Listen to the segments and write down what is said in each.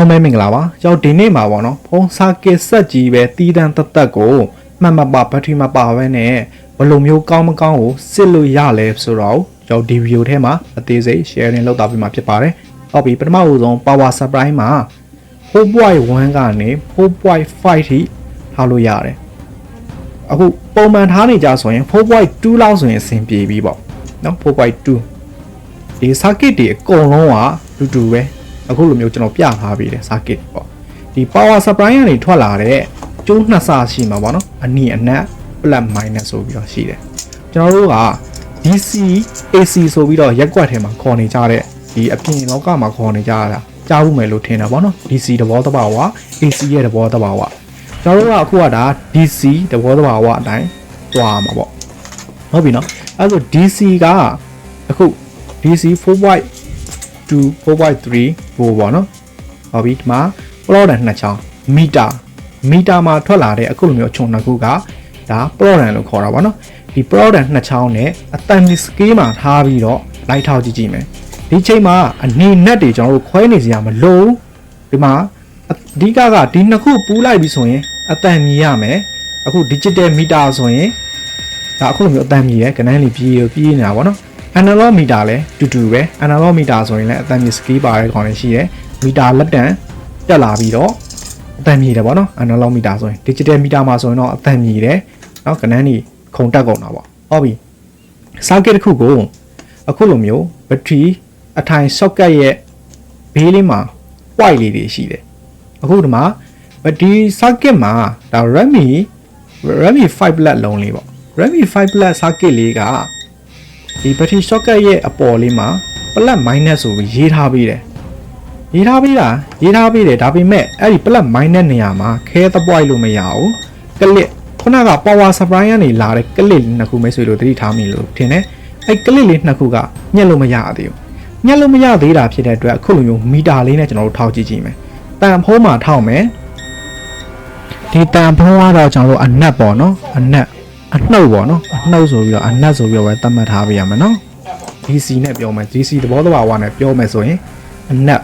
လုံးပဲမင်္ဂလာပါကျွန်တော်ဒီနေ့မှာပေါ့နော်ဖုန်းစာကစ်ဆက်ကြီးပဲတီးတန်းတက်တက်ကိုမှတ်မပါဘက်ထရီမပါဘဲနဲ့ဘယ်လိုမျိုးကောင်းမကောင်းကိုစစ်လို့ရလဲဆိုတော့ကျွန်တော်ဒီဗီဒီယိုထဲမှာအသေးစိတ် sharing လုပ်တာပြမှာဖြစ်ပါတယ်ဟုတ်ပြီပထမဦးဆုံး power supply မှာ4.1ကနေ4.5ထိထားလို့ရတယ်အခုပုံမှန်ထားနေကြဆိုရင်4.2လောက်ဆိုရင်အဆင်ပြေပြီပေါ့နော်4.2ဒီ circuit တွေအကုန်လုံးကတူတူပဲ အခုလိုမျိုးကျွန်တော်ပြထားပြီးတယ် circuit ပေါ့ဒီ power supply ကနေထွက်လာတဲ့ကျိုးနှစ်ဆရှိမှာပေါ့နော်အနီအနက် plus minus ဆိုပြီးတော့ရှိတယ်ကျွန်တော်တို့က DC AC ဆိုပြီးတော့ရက်ကွက်ထဲမှာခေါ်နေကြတဲ့ဒီအပြင်လောကမှာခေါ်နေကြတာကြားဘူးမယ်လို့ထင်တာပေါ့နော် DC သဘောတဘာဝ AC ရဲ့သဘောတဘာဝကျွန်တော်တို့ကအခုကဒါ DC သဘောတဘာဝအတိုင်းသွားမှာပေါ့ဟုတ်ပြီနော်အဲဆို DC ကအခု DC 4.2 4.3ဘို့ပေါ့နော်ဟုတ်ပြီဒီမှာ product နှစ်ချောင်းမီတာမီတာမှာထွက်လာတဲ့အခုလိုမျိုးအချုံနှစ်ခုကဒါ product လို့ခေါ်တာပေါ့နော်ဒီ product နှစ်ချောင်းနဲ့အတန်ဒီ scale မှာထားပြီးတော့ light ထောက်ကြည့်ကြည့်မယ်ဒီချိန်မှာအနေနဲ့တွေကျွန်တော်တို့ခွဲနေစရာမလိုဘူးဒီမှာအဓိကကဒီနှစ်ခုပူးလိုက်ပြီဆိုရင်အတန်မြည်ရမယ်အခု digital meter ဆိုရင်ဒါအခုလိုမျိုးအတန်မြည်ရယ်ကနန်းလေးပြေးပြေးနေတာပေါ့နော် analog meter လည်းတူတူပဲ analog meter ဆိုရင်လည်းအသံမြေစကီးပါတဲ့ကောင်လည်းရှိတယ်မီတာလက်တန်တက်လာပြီးတော့အသံမြေတယ်ပေါ့နော် analog meter ဆိုရင် digital meter မှာဆိုရင်တော့အသံမြေတယ်နော်ကဏန်းကြီးခုံတက်ကုန်တာပေါ့ဟုတ်ပြီ socket တစ်ခုကိုအခုလိုမျိုး battery အထိုင် socket ရဲ့ဘေးလေးမှာ white လေးတွေရှိတယ်အခုဒီမှာဒီ socket မှာဒါ Redmi Redmi 5 Plus လုံးလေးပေါ့ Redmi 5 Plus socket လေးက ဒီ battery socket ရဲ့အပေါ်လေးမှာ plus minus ဆိုပြီးရေးထားပေးတယ်ရေးထားပေးတာရေးထားပေးတယ်ဒါပေမဲ့အဲ့ဒီ plus minus နေရာမှာခဲသပွိုက်လို့မရဘူးကလစ်ခုနက power supply ကနေလာတဲ့ကလစ်နှစ်ခုမဲဆွေလို့သတိထားမိလို့ထင်တယ်အဲ့ကလစ်လေးနှစ်ခုကညှက်လို့မရသေးဘူးညှက်လို့မရသေးတာဖြစ်တဲ့အတွက်အခုလိုမျိုးမီတာလေးနဲ့ကျွန်တော်တို့ထောက်ကြည့်ကြည့်မယ်တန်ဖုံးမှာထောက်မယ်ဒီတန်ဖုံးကတော့ကျွန်တော်တို့အနက်ပေါ့နော်အနက်အနှုတ်ပေါ့နော်အ နှုတ်ဆိုပြီးတော့အနတ်ဆိုပြီးတော့ပဲသတ်မှတ်ထားပေးရမယ်နော် DC နဲ့ပြောမယ် DC သဘောတဘာဝနဲ့ပြောမယ်ဆိုရင်အနတ်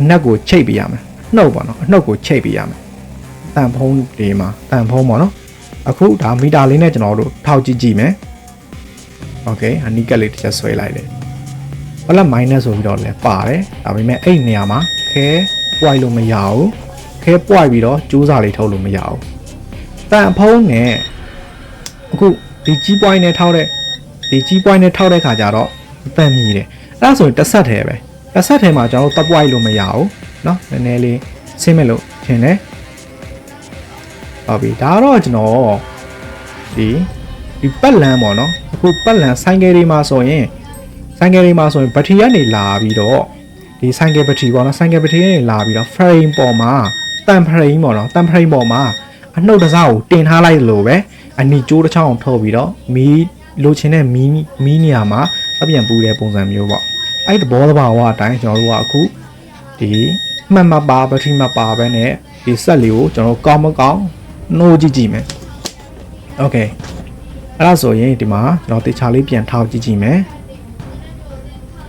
အနတ်ကိုချိတ်ပေးရမယ်နှုတ်ပေါ့နော်အနှုတ်ကိုချိတ်ပေးရမယ်တန်ဖုံးဒီမှာတန်ဖုံးပေါ့နော်အခုဒါမီတာလေးနဲ့ကျွန်တော်တို့ထောက်ကြည့်ကြည့်မယ်โอเคအနီးကပ်လေးတစ်ချက်ဆွဲလိုက်တယ်ဘလမိုင်းနဲ့ဆိုပြီးတော့လည်းပါတယ်ဒါပေမဲ့အဲ့နေရာမှာခဲပွိုက်လို့မရဘူးခဲပွိုက်ပြီးတော့ကျိုးစာလေးထုတ်လို့မရဘူးတန်ဖုံးနဲ့ အခု ဒီကြီး point နဲ့ထောက်တဲ့ဒီကြီး point နဲ့ထောက်တဲ့ခါကျတော့အပန်မြည်တယ်အဲ့ဒါဆိုရင်တစ်ဆက်ထဲပဲတစ်ဆက်ထဲမှာကျွန်တော်တို့တပ် point လို့မရဘူးเนาะနည်းနည်းလေးဆင်းမဲ့လို့ထင်တယ်ဟုတ်ပြီဒါတော့ကျွန်တော်ဒီဒီပတ်လန်းပေါ့နော်အခုပတ်လန်းဆိုင်ကယ်တွေမှာဆိုရင်ဆိုင်ကယ်တွေမှာဆိုရင်ဘက်ထရီကနေလာပြီးတော့ဒီဆိုင်ကယ်ဘက်ထရီပေါ့နော်ဆိုင်ကယ်ဘက်ထရီကနေလာပြီးတော့ frame ပေါ်မှာတန် frame ပေါ့နော်တန် frame ပေါ်မှာအနှုတ်တစားကိုတင်ထားလိုက်လို့ပဲ အနီကျိုးတစ်ချောင်းထုတ်ပြီးတော့မီးလိုချင်တဲ့မီးမီးနေရာမှာအပြန်ပူတဲ့ပုံစံမျိုးပေါ့အဲ့ဒီသဘောတဘာဝအတိုင်းကျွန်တော်တို့ကအခုဒီမှတ်မပါဘက်ထရီမပါဘဲနဲ့ဒီဆက်လေးကိုကျွန်တော်ကောင်းမကောင်းနှိုးကြည့်ကြည့်မယ်โอเคအဲ့ဒါဆိုရင်ဒီမှာကျွန်တော်တေချာလေးပြန်ထောက်ကြည့်ကြည့်မယ်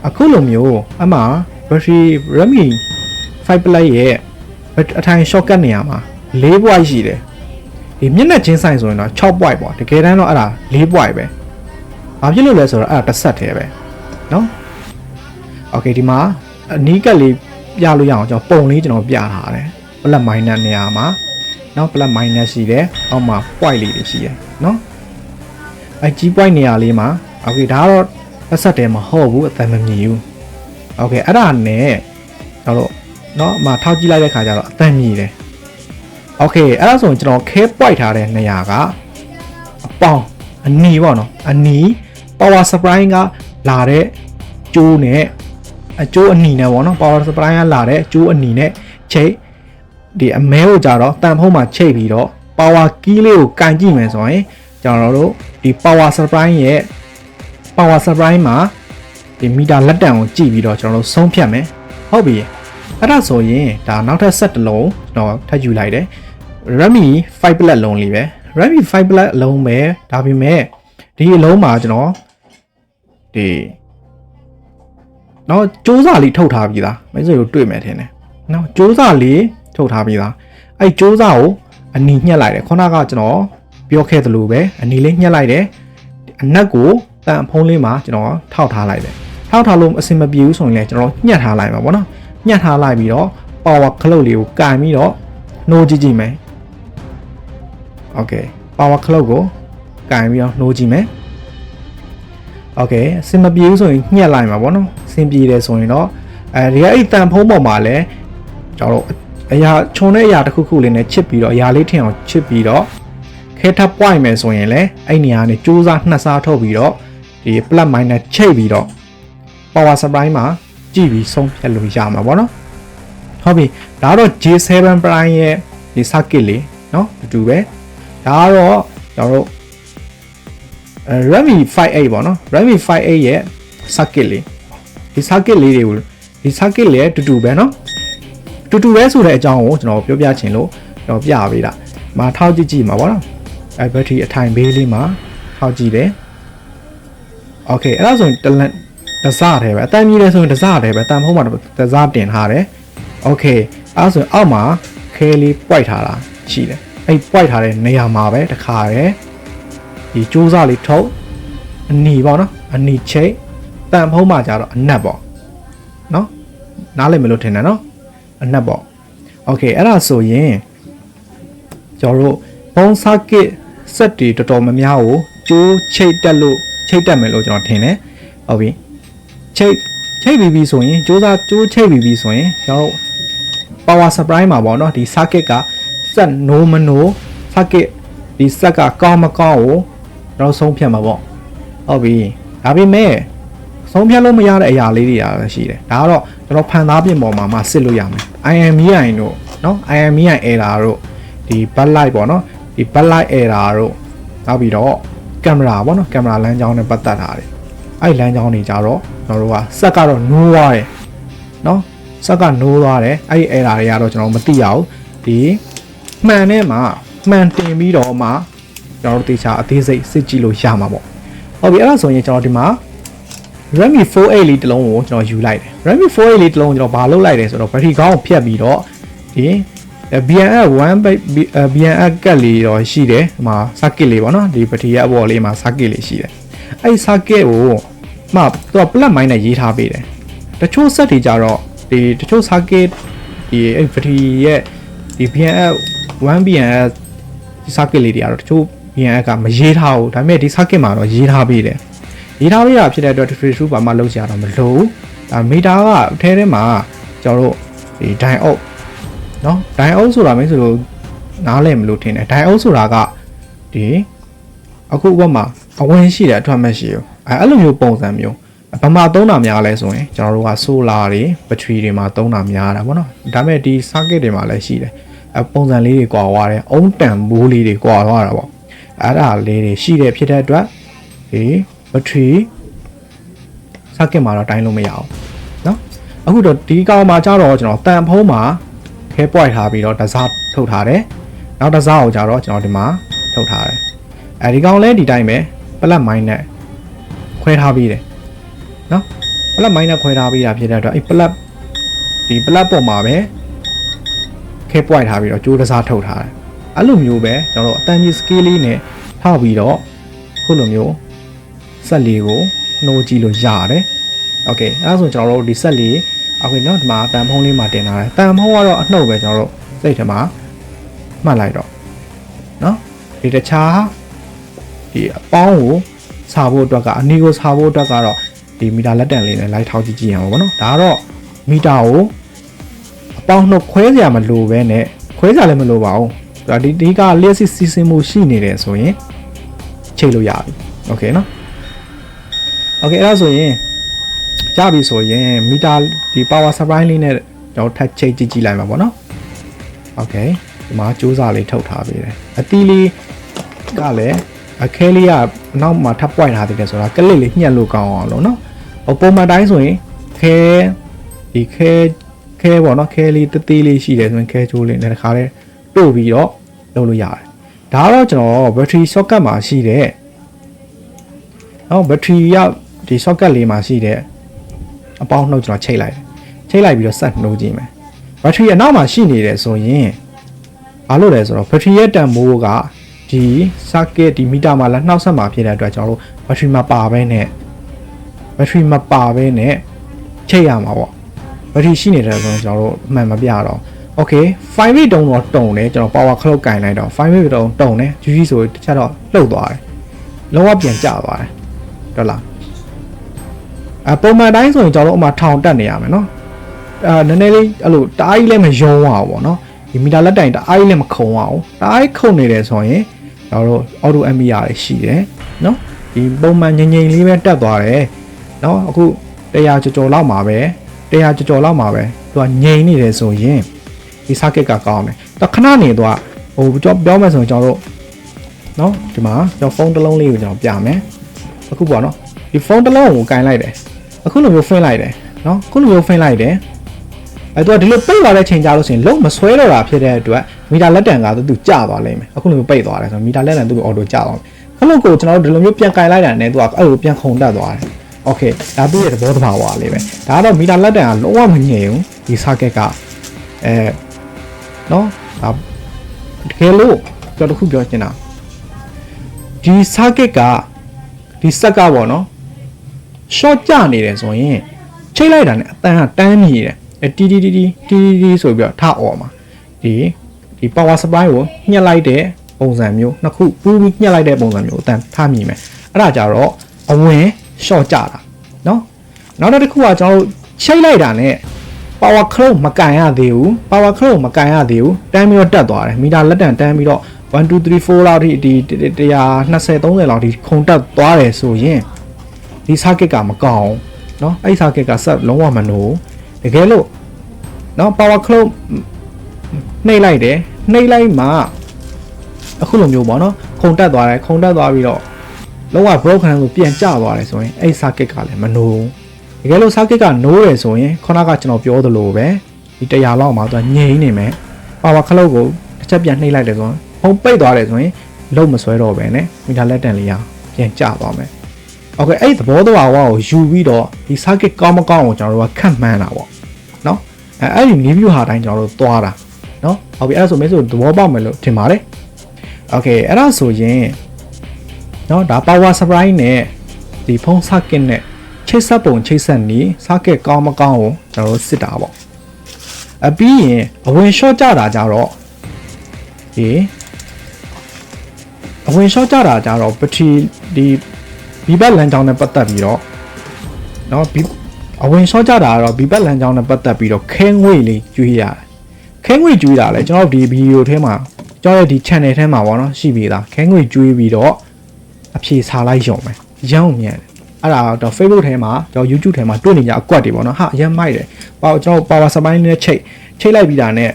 အခုလိုမျိုးအမှဘက်ထရီ Redmi 5 Plus ရဲ့အထိုင် shortcut နေရာမှာ၄ point ရှိတယ် ဒီမျက်နှာချင်းဆိုင်ဆိုရင်တော့6 point ပေါ့တကယ်တမ်းတော့အဲ့ဒါ4 point ပဲဘာဖြစ်လို့လဲဆိုတော့အဲ့ဒါတစ်ဆက်တည်းပဲเนาะโอเคဒီမှာအနီးကပ်လေးပြလို့ရအောင်ကျွန်တော်ပုံလေးကျွန်တော်ပြထားတယ် plus minus နေရာမှာเนาะ plus minus ရှိတယ်အောက်မှာ point လေးတွေရှိတယ်เนาะအဲကြီး point နေရာလေးမှာโอเคဒါကတော့တစ်ဆက်တည်းမဟုတ်ဘူးအတန်မမြည်ဘူးโอเคအဲ့ဒါနဲ့ကျွန်တော်တို့เนาะမှာထောက်ကြည့်လိုက်တဲ့ခါကျတော့အတန်မြည်တယ် โอเคအဲ့ဒါဆိုရင်ကျွန်တော်ခဲပွိုက်ထားတဲ့နေရာကအပေါင်းအနီပေါ့နော်အနီ power supply ကလာတဲ့ကျိုးနဲ့အကျိုးအနီနဲ့ပေါ့နော် power supply ကလာတဲ့ကျိုးအနီနဲ့ချိတ်ဒီအမဲကိုကြတော့တန်ဖုံးမှာချိတ်ပြီးတော့ power key လေးကိုကန်ကြည့်မယ်ဆိုရင်ကျွန်တော်တို့ဒီ power supply ရဲ့ power supply မှာဒီမီတာလက်တံကိုကြည့်ပြီးတော့ကျွန်တော်တို့ဆုံးဖြတ်မယ်ဟုတ်ပြီအဲ့ဒါဆိုရင်ဒါနောက်ထပ်ဆက်တစ်လုံးကျွန်တော်ထပ်ယူလိုက်တယ် Redmi 5 Plus လုံးလေးပဲ Redmi 5 Plus အလုံးပဲဒါပေမဲ့ဒီအလုံးမှာကျွန်တော်ဒီတော့စူးစလေးထုတ်ထားပြီးသားမိတ်ဆွေတို့တွေ့မယ်ထင်တယ်နော်ကြိုးစားလေးထုတ်ထားပြီးသားအဲ့ကြိုးစားကိုအနီညှက်လိုက်တယ်ခုနကကျွန်တော်ပြောခဲ့သလိုပဲအနီလေးညှက်လိုက်တယ်အနက်ကိုတန်ဖုံးလေးမှာကျွန်တော်ထောက်ထားလိုက်တယ်ထောက်ထားလို့အဆင်မပြေဘူးဆိုရင်လည်းကျွန်တော်ညှက်ထားလိုက်မှာပေါ့နော်ညှက်ထားလိုက်ပြီးတော့ power cloud လေးကိုကင်ပြီးတော့နှိုးကြည့်ကြည့်မယ် okay power cloud ကိုကင်ပြီးတော့နှိုးကြည့်မယ် okay အဆင်မပြေဘူးဆိုရင်ညှက်လိုက်မှာပေါ့နော်အဆင်ပြေတယ်ဆိုရင်တော့အဲဒီကအဲ့တန်ဖုံးပေါ်မှာလည်းကျွန်တော်တို့အရာခြုံတဲ့အရာတစ်ခုခုလေးနဲ့ချစ်ပြီးတော့အရာလေးထင်အောင်ချစ်ပြီးတော့ခဲထပ်ပွိုင်မယ်ဆိုရင်လည်းအဲ့နေရာနဲ့စူးစမ်းနှက်စားထုတ်ပြီးတော့ဒီ plus minus ချိတ်ပြီးတော့ power supply မှာကြည့်ပြီးဆုံးဖြတ်လို့ရမှာပေါ့နော်ဟုတ်ပြီဒါကတော့ J7 Prime ရဲ့ဒီ circuit လေးเนาะအတူပဲ ဒါကတော့ကျွန်တော်တို့ Redmi 5A ပေါ့နော် Redmi 5A ရဲ့ socket လေးဒီ socket လေးတွေကိုဒီ socket လေးတူတူပဲနော်တူတူပဲဆိုတဲ့အကြောင်းကိုကျွန်တော်ပြောပြချင်လို့ကျွန်တော်ပြပေးတာမာထောက်ကြည့်ကြည့်မှာပေါ့နော်အဲ battery အထိုင်ဘေးလေးမှာထောက်ကြည့်တယ် Okay အဲ့ဒါဆိုရင်တလန်တစားတယ်ပဲအတန်ကြီးလဲဆိုရင်တစားတယ်ပဲအတန်မဟုတ်မှတစားတင်ထားတယ် Okay အဲ့ဒါဆိုရင်အောက်မှာခဲလေးပွိုက်ထားတာရှိတယ် အဲ့ပွိုက်ထားတဲ့နေရာမှာပဲတခါရယ်ဒီကြိုးစားလေးထုတ်အနီပေါ့နော်အနီချိတ်တန်ဖုံးမှာကြတော့အနက်ပေါ့နော်နားလည်မလို့ထင်တယ်နော်အနက်ပေါ့ okay အဲ့ဒါဆိုရင်ကျွန်တော်တို့ဘုံဆာကစ်စက်တွေတော်တော်များများကိုကျိုးချိတ်တက်လို့ချိတ်တက်မယ်လို့ကျွန်တော်ထင်တယ်ဟုတ်ပြီချိတ်ချိတ်ပြီးပြီဆိုရင်စူးစမ်းကျိုးချိတ်ပြီးပြီဆိုရင်ကျွန်တော်တို့ power supply မှာပေါ့နော်ဒီ circuit က စက် no မ no circuit ဒီစက်ကကောင်းမကောင်းကိုကျွန်တော်ဆုံးဖြတ်မှာပေါ့ဟုတ်ပြီဒါပေမဲ့ဆုံးဖြတ်လို့မရတဲ့အရာလေးတွေအားရှိတယ်ဒါကတော့ကျွန်တော်ဖန်သားပြင်ပေါ်မှာမှစစ်လို့ရမယ် IMEI တို့နော် IMEI error တို့ဒီ backlight ပေါ့နော်ဒီ backlight error တို့နောက်ပြီးတော့ကင်မရာပေါ့နော်ကင်မရာလမ်းကြောင်းနဲ့ပတ်သက်တာတွေအဲ့လမ်းကြောင်းတွေကြတော့ကျွန်တော်တို့ကစက်ကတော့နိုးသွားတယ်နော်စက်ကနိုးသွားတယ်အဲ့ဒီ error တွေကတော့ကျွန်တော်မသိရဘူးဒီ မှန်နဲ့မှာမှန်တင်ပြီးတော့မှကျွန်တော်တို့တေချာအသေးစိတ်စစ်ကြည့်လို့ရမှာပေါ့ဟုတ်ပြီအဲ့ဒါဆိုရင်ကျွန်တော်ဒီမှာ Redmi 4A လေးတစ်လုံးကိုကျွန်တော်ယူလိုက်တယ် Redmi 4A လေးတစ်လုံးကိုကျွန်တော်ဘာလုပ်လိုက်လဲဆိုတော့ battery ကောင်းကိုဖြတ်ပြီးတော့ဒီ BNF 1 BNF ကတ်လေးတော့ရှိတယ်ဒီမှာ circuit လေးပေါ့နော်ဒီ battery ရဲ့အပေါ်လေးမှာ circuit လေးရှိတယ်အဲ့ဒီ circuit ကိုမှသူက plus minus နဲ့ရေးထားပေးတယ်တချို့ set တွေကြတော့ဒီတချို့ circuit ဒီအဲ့ battery ရဲ့ဒီ BNF 1 BNF ဒီ circuit လေးတွေကတော့တချို့ BNF ကမရေးထားဘူးဒါပေမဲ့ဒီ circuit မှာတော့ရေးထားပေးတယ်ရေးထားပေးတာဖြစ်တဲ့အတွက် refresh ဘာမှလုပ်ကြရတော့မလို့ဒါမီတာကအထဲထဲမှာကျွန်တော်တို့ဒီ diode နော် diode ဆိုတာမင်းဆိုလို့နားလည်မလို့ထင်တယ် diode ဆိုတာကဒီအခုဘက်မှာအဝင်ရှိတဲ့အထွတ်မဲ့ရှိရောအဲအဲ့လိုမျိုးပုံစံမျိုးဘာမှသုံးတာများလဲဆိုရင်ကျွန်တော်တို့က solar တွေ battery တွေမှာသုံးတာများတာပေါ့နော်ဒါပေမဲ့ဒီ circuit တွေမှာလည်းရှိတယ်အဲ ပုံစံလေးတွေကွာသွားတယ်အုံးတန်ဘိုးလေးတွေကွာသွားတာပေါ့အဲ့ဒါလေးတွေရှိတဲ့ဖြစ်တဲ့အတွက်ဒီ battery circuit မှာတော့တိုင်းလို့မရအောင်နော်အခုတော့ဒီကောင်မှာကြတော့ကျွန်တော်တန်ဖုံးမှာခဲပွိုက်ထားပြီးတော့တစားထုတ်ထားတယ်နောက်တစားကိုကြတော့ကျွန်တော်ဒီမှာထုတ်ထားတယ်အဲဒီကောင်လဲဒီတိုင်းပဲပလက်မိုင်းနဲ့ခွဲထားပြီးတယ်နော်ပလက်မိုင်းနဲ့ခွဲထားပြီးတာဖြစ်တဲ့အတွက်အဲပလက်ဒီပလက်ပေါ်မှာပဲ ခဲပွိုက်ထားပြီးတော့ကြိုးတစားထုတ်ထားတယ်အဲ့လိုမျိုးပဲကျွန်တော်တို့အတန်ကြီး scale လေးနဲ့ထောက်ပြီးတော့ခုလိုမျိုးဆက်လေးကိုနှိုးကြည့်လို့ရတယ်โอเคအဲ့ဒါဆိုကျွန်တော်တို့ဒီဆက်လေးโอเคเนาะဒီမှာတန်ဖုံးလေးမှာတင်ထားတယ်တန်ဖုံးကတော့အနှုတ်ပဲကျွန်တော်တို့စိတ်ထဲမှာမှတ်လိုက်တော့เนาะဒီတခြားဒီအပေါင်းကိုစာဖို့အတွက်ကအနီကိုစာဖို့အတွက်ကတော့ဒီမီတာလက်တန်လေးနဲ့လိုက်ထောက်ကြည့်ကြည့်ရအောင်ပေါ့နော်ဒါကတော့မီတာကို အပေါင်းနှုတ်ခွဲစရာမလိုပဲနဲ့ခွဲစရာလည်းမလိုပါဘူးဒါဒီဒီကလျှက်စစ်စီစဉ်မှုရှိနေတယ်ဆိုရင်ချိန်လို့ရပြီโอเคเนาะโอเคအဲ့ဒါဆိုရင်ကြပြီဆိုရင်မီတာဒီ power supply လေးနဲ့တော့ထပ်ချိန်ကြည့်ကြည့်လိုက်မှာပေါ့နော်โอเคဒီမှာစူးစမ်းလေးထုတ်ထားပေးတယ်အတီးလေးကလည်းအခဲလေးကအနောက်မှာထပ်ပွိုက်ထားသေးတယ်ဆိုတာကလစ်လေးညှက်လို့ကောင်းအောင်လို့နော်ဟိုပုံမှန်တိုင်းဆိုရင်ခဲဒီခဲ ခဲပေါ့နော်ခဲလေးတသေးလေးရှိတယ်ဆိုရင်ခဲချိုးလေးနဲ့တခါလဲတို့ပြီးတော့လုပ်လို့ရတယ်ဒါကတော့ကျွန်တော် battery socket မှာရှိတဲ့နော် battery ရဒီ socket လေးမှာရှိတဲ့အပေါင်းနှုတ်ကျွန်တော်ချိတ်လိုက်တယ်ချိတ်လိုက်ပြီးတော့ဆက်နှိုးကြည့်မယ်ဘက်ထရီအနောက်မှာရှိနေတယ်ဆိုရင်ဘာလို့လဲဆိုတော့ဘက်ထရီရဲ့တန်ဖိုးကဒီ circuit ဒီမီတာမှာလည်းနှောက်ဆက်မှာဖြစ်တဲ့အတွက်ကျွန်တော်တို့ဘက်ထရီမပါဘဲနဲ့ဘက်ထရီမပါဘဲနဲ့ချိန်ရမှာပေါ့ ဘက်ထရီရှိနေတယ်ဆိုရင်ကျွန်တော်တို့အမှန်မပြတော့ okay 5 bit တုံးတော့တုံတယ်ကျွန်တော် power clock ကင်လိုက်တော့5 bit တုံးတုံတယ် GG ဆိုတခြားတော့လှုပ်သွားတယ်လုံးဝပြန်ကျသွားတယ်တော်လားအပုံမှန်တိုင်းဆိုရင်ကျွန်တော်တို့အမှထောင်တက်နေရမယ်နော်အာနည်းနည်းလေးအဲ့လိုတအားကြီးလည်းမယုံအောင်ပေါ့နော်ဒီမီတာလက်တိုင်တအားကြီးလည်းမခုံအောင်တအားကြီးခုံနေတယ်ဆိုရင်ကျွန်တော်တို့ auto MBR တွေရှိတယ်နော်ဒီပုံမှန်ငြိမ်ငြိမ်လေးပဲတက်သွားတယ်နော်အခု100ကျော်ကျော်လောက်မှာပဲ 100ကျော်ကျော်လောက်မှာပဲသူကငြိမ်နေတယ်ဆိုရင်ဒီ circuit ကကောင်းတယ်တော့ခဏနေတော့ဟိုကျွန်တော်ပြောမယ်ဆိုရင်ကျွန်တော်တို့နော်ဒီမှာကျွန်တော်ဖုန်းတစ်လုံးလေးကိုကျွန်တော်ပြမယ်အခုပေါ့နော်ဒီဖုန်းတစ်လုံးကိုကင်လိုက်တယ်အခုလိုမျိုးဖွင့်လိုက်တယ်နော်အခုလိုမျိုးဖွင့်လိုက်တယ်အဲတော့ဒီလိုပိတ်သွားတဲ့ချိန်ကြလို့ဆိုရင်လုံးမဆွဲတော့တာဖြစ်တဲ့အတွက်မီတာလက်တန်ကသူကျသွားလိမ့်မယ်အခုလိုမျိုးပိတ်သွားတယ်ဆိုတော့မီတာလက်တန်သူ့အော်တိုကျသွားမယ်ခလို့ကိုကျွန်တော်တို့ဒီလိုမျိုးပြန်ကင်လိုက်တာနဲ့သူကအဲ့လိုပြန်ခုန်တက်သွားတယ် โอเคဒါသူ့ရဲ့သဘောတဘာဝလေးပဲဒါကတော့မီတာလက်တန်ကလုံးဝမငြိမ်ဘူးဒီ circuit ကအဲနော်ဒါတကယ်လို့ကျွန်တော်တစ်ခုပြောချင်တာဒီ circuit ကဒီစက်ကပေါ့နော် short ကျနေတယ်ဆိုရင်ချိတ်လိုက်တာနဲ့အတန်းကတန်းမြည်တယ်အဲတီတီတီတီတီတီဆိုပြီးတော့ထအော်မှာဒီဒီ power supply ကိုညှက်လိုက်တဲ့ပုံစံမျိုးနှစ်ခုပူးပြီးညှက်လိုက်တဲ့ပုံစံမျိုးအတန်းထမြည်မယ်အဲ့ဒါကြတော့အဝင် short ကျတာเนาะနောက်တစ်ခုကကျွန်တော်တို့ချိတ်လိုက်တာနဲ့ power clock မကန်ရသေးဘူး power clock မကန်ရသေးဘူးတန်းပြီးတော့တက်သွားတယ်မီတာလက်တန်တန်းပြီးတော့1 2 3 4လောက်ထိဒီ120 30လောက်ထိခုန်တက်သွားတယ်ဆိုရင်ဒီ circuit ကမကောင်းเนาะအဲ့ circuit ကဆက်လုံးဝမနိုးတကယ်လို့เนาะ power clock နှိပ်လိုက်တယ်နှိပ်လိုက်မှအခုလိုမျိုးပေါ့เนาะခုန်တက်သွားတယ်ခုန်တက်သွားပြီးတော့ လုံးဝ broken ကိုပြန်ကျသွားတယ်ဆိုရင်အဲ့ circuit ကလည်းမနိုးတကယ်လို့ circuit ကနိုးတယ်ဆိုရင်ခုနကကျွန်တော်ပြောသလိုပဲဒီ100လောက်မှာသူကငြိမ်နေမယ် power clock ကိုတစ်ချက်ပြန်နှိပ်လိုက်တယ်ဆိုရင်ဖုံးပိတ်သွားတယ်ဆိုရင်လုံးမဆွဲတော့ပဲနဲ့မီတာလက်တန်လေးရပြန်ကျသွားမယ်โอเคအဲ့ဒီသဘောတဘာဝကိုယူပြီးတော့ဒီ circuit ကောင်းမကောင်းကိုကျွန်တော်တို့ကခန့်မှန်းတာပေါ့เนาะအဲအဲ့ဒီ review ဟာတိုင်းကျွန်တော်တို့သွားတာเนาะဟုတ်ပြီအဲ့ဒါဆိုမဲဆိုသဘောပေါက်မယ်လို့ထင်ပါတယ်โอเคအဲ့ဒါဆိုရင် เนาะဒါ power supply နဲ့ဒီဖုန်း circuit နဲ့ချိတ်ဆက်ပုံချိတ်ဆက်နည်း circuit ကောင်းမကောင်းကိုကျွန်တော်တို့စစ်တာပေါ့အပြီးရင်အဝင် short ကြတာကြတော့ဒီအဝင် short ကြတာကြတော့ပထီဒီဘီဘက်လမ်းကြောင်းနဲ့ပတ်သက်ပြီးတော့เนาะဘီအဝင် short ကြတာကတော့ဘီဘက်လမ်းကြောင်းနဲ့ပတ်သက်ပြီးတော့ခဲငွေလေးကျွေးရတယ်ခဲငွေကျွေးတာလဲကျွန်တော်ဒီဗီဒီယိုထဲမှာကျွန်တော်ရဲ့ဒီ channel ထဲမှာပေါ့နော်ရှိပြီသားခဲငွေကျွေးပြီးတော့ အဖြေစာလိုက်ရုံပဲရောင်းမြန်တယ်အဲ့ဒါတော့ Facebook ထဲမှာကျွန်တော် YouTube ထဲမှာတွေ့နေကြအကွက်တွေပေါ့နော်ဟာအရင်မိုက်တယ်ပေါ့ကျွန်တော် power supply နဲ့ချိတ်ချိတ်လိုက်ပြီးတာနဲ့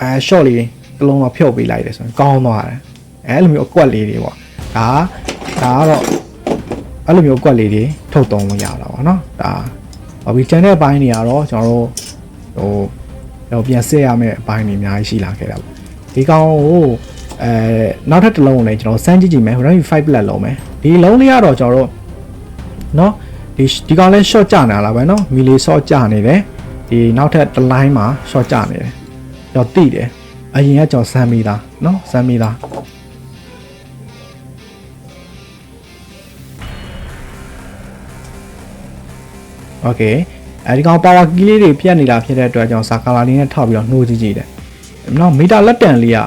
အဲ short လေးတစ်လုံးတော့ဖြုတ်ပေးလိုက်တယ်ဆိုရင်ကောင်းသွားတယ်အဲလိုမျိုးအကွက်လေးတွေပေါ့ဒါဒါကတော့အဲ့လိုမျိုးအကွက်လေးတွေထုတ်သုံးလို့ရတာပေါ့နော်ဒါဘာပြီးကျန်တဲ့အပိုင်းတွေကတော့ကျွန်တော်တို့ဟိုတော့ပြန်ဆက်ရမယ့်အပိုင်းတွေအများကြီးရှိလာခဲ့တာပေါ့ဒီကောင်ကို အဲနောက်ထပ်တစ်လုံးကိုလည်းကျွန်တော်စမ်းကြည့်ကြည့်မယ် Redmi 5 Plus လုံးမယ်ဒီလုံးလေးကတော့ကျွန်တော်တို့เนาะဒီဒီကောင်လဲ short ကျနေလားပဲเนาะမီလီ short ကျနေတယ်ဒီနောက်ထပ်တစ် line မှာ short ကျနေတယ်ကျွန်တော်သိတယ်အရင်ကကျွန်တော်စမ်းမိသားเนาะစမ်းမိသား โอเคအဲဒီကောင် power key လေးတွေပြတ်နေတာဖြစ်တဲ့အတွက်ကြောင့်စာကာလာလေးနဲ့ထောက်ပြီးတော့နှိုးကြည့်ကြည့်တယ်။နောက်မီတာလက်တန်လေးက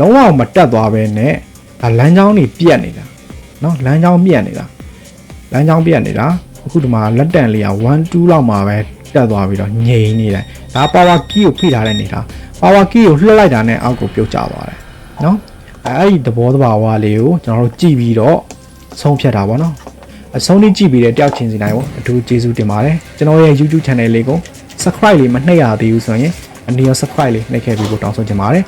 လုံးဝမတက်သွားပဲနဲ့ဒါလမ်းကြောင်းတွေပြတ်နေတာ။နော်လမ်းကြောင်းပြတ်နေတာ။လမ်းကြောင်းပြတ်နေတာအခုဒီမှာလက်တန်လေးက1 2လောက်မှာပဲတက်သွားပြီးတော့ငြိမ်နေတယ်။ဒါ power key ကိုဖိထားတဲ့နေတာ။ power key ကိုလှည့်လိုက်တာနဲ့အောက်ကိုပြုတ်ကျသွားတယ်။နော်အဲအဲ့ဒီသဘောတဘာဝလေးကိုကျွန်တော်တို့ကြည့်ပြီးတော့ဆုံးဖြတ်တာပေါ့နော်။အဆုံးထိကြည့်ပြီးတဲ့တယောက်ချင်းစီတိုင်းကိုအထူးကျေးဇူးတင်ပါတယ်ကျွန်တော်ရဲ့ YouTube channel လေးကို subscribe လေးမနှိပ်ရသေးဘူးဆိုရင်အနည်း subscribe လေးနှိပ်ခဲ့ပြီးဖို့တောင်းဆိုချင်ပါတယ်